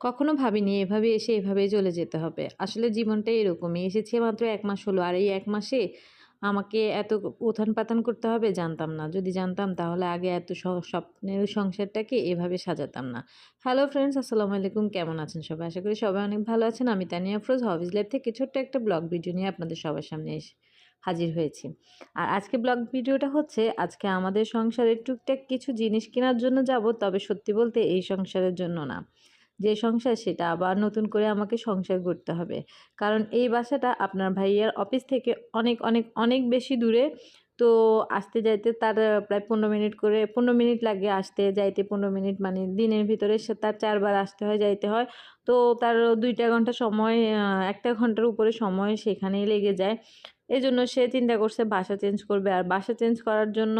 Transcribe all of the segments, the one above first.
কখনো ভাবিনি এভাবে এসে এভাবেই চলে যেতে হবে। আসলে জীবনটা এরকমই। এসেছে মাত্র এক মাস হলো। আর এই এক মাসে আমাকে এত উথান-পাথান করতে হবে জানতাম না। যদি জানতাম তাহলে আগে এত স্বপ্নের সংসারটাকে এভাবে সাজাতাম না। হ্যালো ফ্রেন্ডস, আসসালামু আলাইকুম কেমন আছেন সবাই? আশা করি সবাই অনেক ভালো আছেন। আমি তানিয়া ফ্রোজ হবিজ লাইফ থেকে ছোট্ট একটা ব্লগ ভিডিও নিয়ে আপনাদের সবার সামনে এসে হাজির হয়েছি। আর আজকে ব্লগ ভিডিওটা হচ্ছে, আজকে আমাদের সংসারের টুকটাক কিছু জিনিস কেনার জন্য যাব, তবে সত্যি বলতে এই সংসারের জন্য না। যে সংসার সেটা আবার নতুন করে আমাকে সংসার করতে হবে। কারণ এই বাসাটা আপনার ভাইয়ার অফিস থেকে অনেক অনেক অনেক বেশি দূরে। তো আসতে, যাইতে তার প্রায় পনেরো মিনিট করে, পনেরো মিনিট লাগে আসতে, যাইতে পনেরো মিনিট মানে দিনের ভিতরে সে তার চারবার আসতে হয়, যাইতে হয়। তো তার দুইটা ঘণ্টা সময় একটা ঘণ্টার উপরে সময় সেখানেই লেগে যায়। এই জন্য সে চিন্তা করছে বাসা চেঞ্জ করবে। আর বাসা চেঞ্জ করার জন্য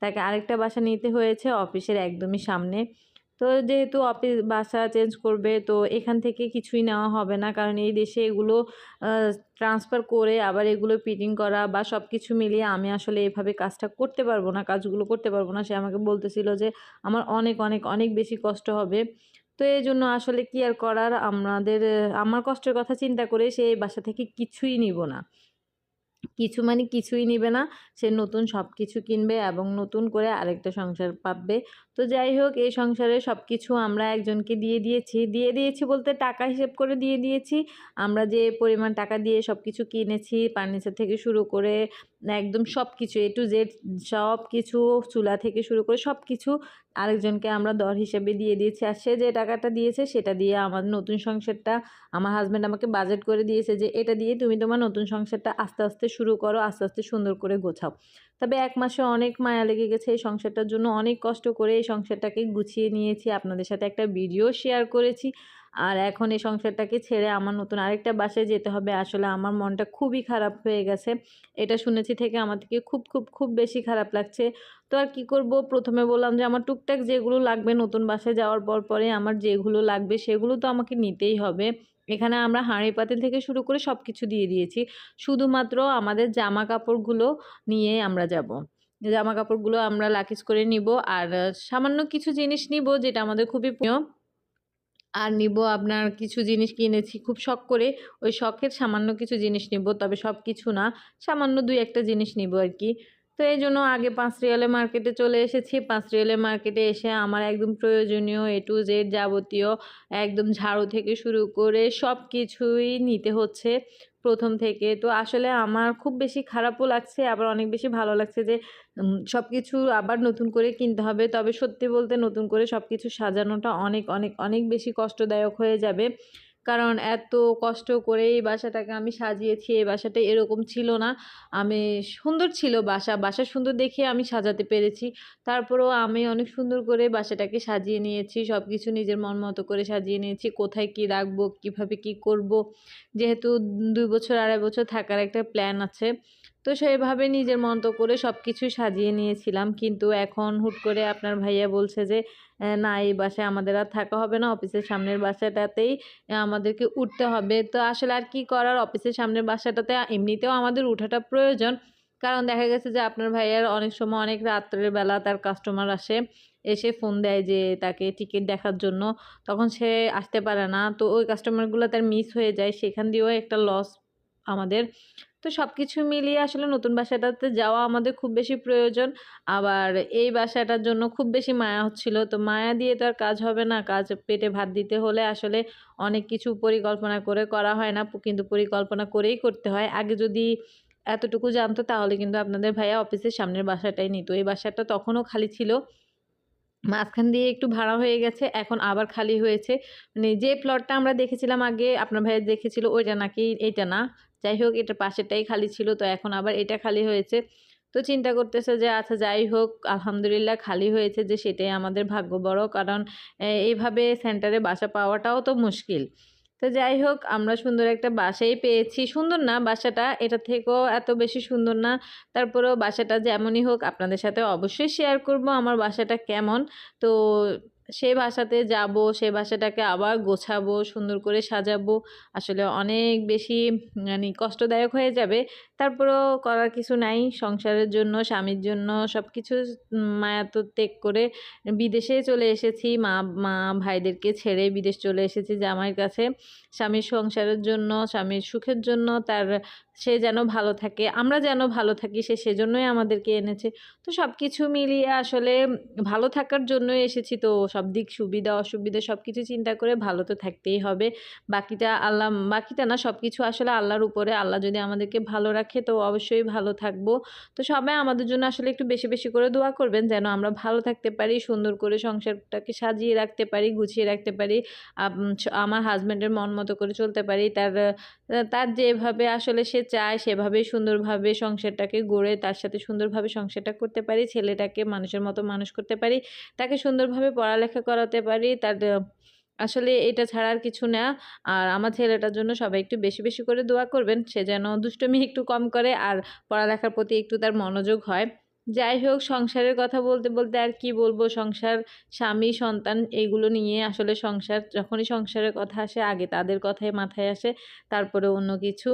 তাকে আরেকটা বাসা নিতে হয়েছে অফিসের একদমই সামনে। তো যেহেতু অফিস বাসা চেঞ্জ করবে, তো এখান থেকে কিছুই নেওয়া হবে না। কারণ এই দেশে এগুলো ট্রান্সফার করে আবার এগুলো ফিটিং করা বা সব কিছু মিলিয়ে আমি আসলে এভাবে কাজটা করতে পারব না, কাজগুলো করতে পারব না। সে আমাকে বলতেছিল যে, আমার অনেক অনেক অনেক বেশি কষ্ট হবে। তো এই জন্য আসলে কি আর করার? আমাদের, আমার কষ্টের কথা চিন্তা করে সে বাসা থেকে কিছুই নিব না। কিছু মানে কিছুই নিবে না। সে নতুন সব কিছু কিনবে এবং নতুন করে আরেকটা সংসার পাবে। তো যাই হোক, এই সংসারে সব কিছু আমরা একজনকে দিয়ে দিয়েছি। দিয়ে দিয়েছি বলতে টাকা হিসেব করে দিয়ে দিয়েছি। আমরা যে পরিমাণ টাকা দিয়ে সব কিছু কিনেছি, ফার্নিচার থেকে শুরু করে একদম সব কিছু এ টু জেড সব কিছু চুলা থেকে শুরু করে সব কিছু আরেকজনকে আমরা দর হিসেবে দিয়ে দিয়েছি। আর সে যে টাকাটা দিয়েছে, সেটা দিয়ে আমার নতুন সংসারটা, আমার হাজব্যান্ড আমাকে বাজেট করে দিয়েছে যে, এটা দিয়ে তুমি তোমার নতুন সংসারটা আস্তে আস্তে শুরু করো, আস্তে আস্তে সুন্দর করে গোছাও। তবে এক মাসে অনেক মায়া লেগে গেছে এই সংসারটার জন্য। অনেক কষ্ট করে এই সংসারটাকে গুছিয়ে নিয়েছি। আপনাদের সাথে একটা ভিডিও শেয়ার করেছি। আর এখন এই সংসারটাকে ছেড়ে আমার নতুন আরেকটা বাসায় যেতে হবে। আসলে আমার মনটা খুবই খারাপ হয়ে গেছে। এটা শুনেছি থেকে আমার থেকে খুব খুব খুব বেশি খারাপ লাগছে। তো আর কি করব? প্রথমে বললাম যে আমার টুকটাক যেগুলো লাগবে নতুন বাসায় যাওয়ার পর পরে আমার যেগুলো লাগবে সেগুলো তো আমাকে নিতেই হবে। এখানে আমরা হাঁড়ি পাতিল থেকে শুরু করে সব কিছু দিয়ে দিয়েছি। শুধুমাত্র আমাদের জামা কাপড়গুলো নিয়ে আমরা যাব। জামা কাপড়গুলো আমরা লাকিজ করে নিব। আর সামান্য কিছু জিনিস নিব যেটা আমাদের খুবই প্রিয়। আর নিব আপনার কিছু জিনিস কিনেছি, খুব শখ করে। ওই শখের সামান্য কিছু জিনিস নিব, তবে সব কিছু না, সামান্য দুই একটা জিনিস নিব আর কি। তো এই জন্য আগে পাঁচ রিয়ালে মার্কেটে চলে এসেছি। পাঁচ রিয়ালে মার্কেটে এসে আমার একদম প্রয়োজনীয় এ টু জেড যাবতীয় একদম ঝাড়ু থেকে শুরু করে সব কিছুই নিতে হচ্ছে। প্রথম থেকে। তো আসলে আমার খুব বেশি খারাপও লাগছে, আবার অনেক বেশি ভালো লাগছে যে সব কিছু আবার নতুন করে কিনতে হবে। তবে সত্যি বলতে নতুন করে সব কিছু সাজানোটা অনেক অনেক অনেক বেশি কষ্টদায়ক হয়ে যাবে। কারণ এত কষ্ট করে এই বাসাটাকে আমি সাজিয়েছি, এই বাসাটা এরকম ছিল না। আমি সুন্দর ছিল বাসা বাসা সুন্দর দেখে আমি সাজাতে পেরেছি। তারপরেও আমি অনেক সুন্দর করে বাসাটাকে সাজিয়ে নিয়েছি সব কিছু নিজের মন মতো করে সাজিয়ে নিয়েছি, কোথায় কি রাখব, কীভাবে কি করব। যেহেতু দুই বছর, আড়াই বছর থাকার একটা প্ল্যান আছে তো সেইভাবে নিজের মতো করে সব কিছুই সাজিয়ে নিয়েছিলাম। কিন্তু এখন হুট করে আপনার ভাইয়া বলছে যে না, এই বাসায় আমাদের আর থাকা হবে না। অফিসের সামনের বাসাটাতেই আমাদেরকে উঠতে হবে। তো আসলে আর কি করার? অফিসের সামনের বাসাটাতে এমনিতেও আমাদের উঠাটা প্রয়োজন। কারণ দেখা গেছে যে, আপনার ভাইয়ার অনেক সময় অনেক রাত্রের বেলা তার কাস্টমার আসে, এসে ফোন দেয় যে, তাকে টিকিট দেখার জন্য। তখন সে আসতে পারে না। তো ওই কাস্টমারগুলো তার মিস হয়ে যায়। সেখান দিয়েও একটা লস আমাদের। তো সব কিছু মিলিয়ে আসলে নতুন বাসাটাতে যাওয়া আমাদের খুব বেশি প্রয়োজন। আবার এই বাসাটার জন্য খুব বেশি মায়া হচ্ছিল। তো মায়া দিয়ে তো আর কাজ হবে না। কাজ, পেটে ভাত দিতে হলে আসলে অনেক কিছু পরিকল্পনা করে করা হয় না। কিন্তু পরিকল্পনা করেই করতে হয়। আগে যদি এতটুকু জানতো তাহলে কিন্তু আপনাদের ভাইয়া অফিসের সামনের বাসাটাই নিত। এই বাসাটা তখনও খালি ছিল। মাঝখান দিয়ে একটু ভাড়া হয়ে গেছে, এখন আবার খালি হয়েছে। মানে যে প্লটটা আমরা দেখেছিলাম আগে, আপনার ভাইয়ের দেখেছিল ওইটা নাকি এটা না? যাই হোক, এটা পাশেরটাই খালি ছিল, তো এখন আবার এটা খালি হয়েছে। তো চিন্তা করতেছে যে আচ্ছা যাই হোক, আলহামদুলিল্লাহ খালি হয়েছে যে, সেটাই আমাদের ভাগ্য বড়। কারণ এইভাবে সেন্টারে বাসা পাওয়াটাও তো মুশকিল। তো যাই হোক, আমরা সুন্দর একটা বাসাই পেয়েছি। সুন্দর না বাসাটা, এটা থেকেও এত বেশি সুন্দর না। তারপরেও বাসাটা যেমনই হোক, আপনাদের সাথে অবশ্যই শেয়ার করব আমার বাসাটা কেমন। তো সেই বাসাতে যাব সেই বাসাটাকে আবার গোছাবো, সুন্দর করে সাজাবো। আসলে অনেক বেশি মানে কষ্টদায়ক হয়ে যাবে। তারপরেও করার কিছু নাই। সংসারের জন্য, স্বামীর জন্য সব কিছু মায়া তো ত্যাগ করে বিদেশে চলে এসেছি। মা মা ভাইদেরকে ছেড়ে বিদেশ চলে এসেছি জামাইয়ের কাছে। স্বামীর সংসারের জন্য, স্বামীর সুখের জন্য তার, সে যেন ভালো থাকে, আমরা যেন ভালো থাকি, সে সেজন্যই আমাদেরকে এনেছে। তো সব কিছু মিলিয়ে আসলে ভালো থাকার জন্যই এসেছি তো সব দিক সুবিধা, অসুবিধা সব কিছু চিন্তা করে ভালো তো থাকতেই হবে। বাকিটা আল্লাহ, বাকিটা না সব কিছু আসলে আল্লাহর উপরে। আল্লাহ যদি আমাদেরকে ভালো রাখে তো অবশ্যই ভালো থাকব। তো সবাই আমাদের জন্য আসলে একটু বেশি বেশি করে দোয়া করবেন যেন আমরা ভালো থাকতে পারি, সুন্দর করে সংসারটাকে সাজিয়ে রাখতে পারি, গুছিয়ে রাখতে পারি আমার হাজব্যান্ডের মন মতো করে চলতে পারি, তার তার যেভাবে আসলে সে চায় সেভাবে সুন্দরভাবে সংসারটাকে গড়ে, তার সাথে সুন্দরভাবে সংসারটা করতে পারি, ছেলেটাকে মানুষের মতো মানুষ করতে পারি, তাকে সুন্দরভাবে পড়ালেখা করাতে পারি, তার আসলে এটা ছাড়া আর কিছু না। আর আমার ছেলেটার জন্য সবাই একটু বেশি বেশি করে দোয়া করবেন। সে যেন দুষ্টমি একটু কম করে আর পড়ালেখার প্রতি একটু তার মনোযোগ হয়। যাই হোক, সংসারের কথা বলতে বলতে আর কি বলব? সংসার, স্বামী, সন্তান এইগুলো নিয়ে আসলে সংসার, যখনই সংসারের কথা আসে, আগে তাদের কথাই মাথায় আসে তারপরে অন্য কিছু।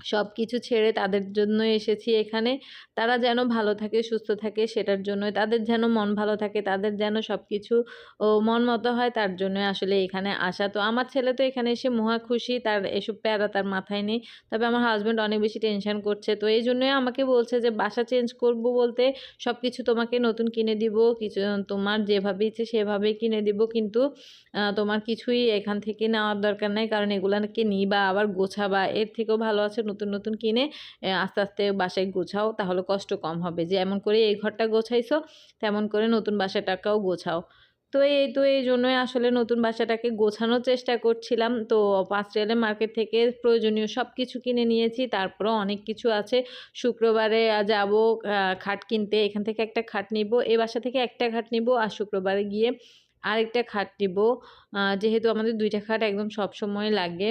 সব কিছু ছেড়ে তাদের জন্য এসেছি এখানে। তারা যেন ভালো থাকে, সুস্থ থাকে সেটার জন্যই। তাদের যেন মন ভালো থাকে, তাদের যেন সব কিছু ও, মন মতো হয় তার জন্য আসলে এখানে আসা। তো আমার ছেলে তো এখানে এসে মহা খুশি, তার এসব প্যারা তার মাথায় নেই। তবে আমার হাজব্যান্ড অনেক বেশি টেনশন করছে। তো এই জন্যই আমাকে বলছে যে, বাসা চেঞ্জ করব বলতে সব কিছু তোমাকে নতুন কিনে দিব, কিছু তোমার যেভাবে ইচ্ছে সেভাবেই কিনে দিব। কিন্তু তোমার কিছুই এখান থেকে নেওয়ার দরকার নাই। কারণ এগুলাকে নিবা, আবার গোছাবা। এর থেকেও ভালো আছে নতুন নতুন কিনে আস্তে আস্তে বাসায় গোছাও, তাহলে কষ্ট কম হবে। যে এমন করে এই ঘরটা গোছাইছো, তেমন করে নতুন বাসাটাকেও গোছাও। তো এই তো এই জন্যই আসলে নতুন বাসাটাকে গোছানোর চেষ্টা করছিলাম। তো পাঁচ রেলের মার্কেট থেকে প্রয়োজনীয় সব কিছু কিনে নিয়েছি, তারপরও অনেক কিছু আছে। শুক্রবারে যাব খাট কিনতে, এখান থেকে একটা খাট নিব এই বাসা থেকে একটা খাট নিব, আর শুক্রবারে গিয়ে আরেকটা খাট নিব। যেহেতু আমাদের দুইটা খাট একদম সব সময় লাগে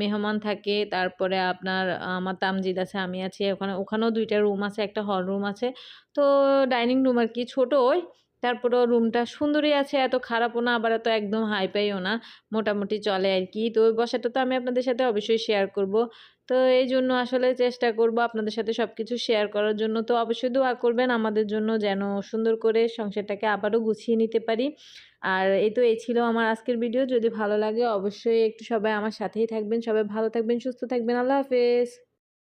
মেহমান থাকে, তারপরে আপনার, আমার তামজিদ আছে, আমি আছি। ওখানে, ওখানেও দুইটা রুম আছে, একটা হল রুম আছে। তো ডাইনিং রুম আর কি, ছোটো ওই। তারপরেও রুমটা সুন্দরই আছে, এত খারাপও না, আবার এত একদম হাই পাইও না। মোটামুটি চলে আর কি। তো ওই বসাটা তো আমি আপনাদের সাথে অবশ্যই শেয়ার করব। তো এই জন্য আসলে চেষ্টা করব আপনাদের সাথে সব কিছু শেয়ার করার জন্য। তো অবশ্যই দোয়া করবেন, আমাদের জন্য যেন সুন্দর করে সংসারটাকে আবারও গুছিয়ে নিতে পারি। আর এই তো এই ছিল আমার আজকের ভিডিও যদি ভালো লাগে অবশ্যই একটু সবাই আমার সাথেই থাকবেন। সবাই ভালো থাকবেন, সুস্থ থাকবেন। আল্লাহ হাফেজ।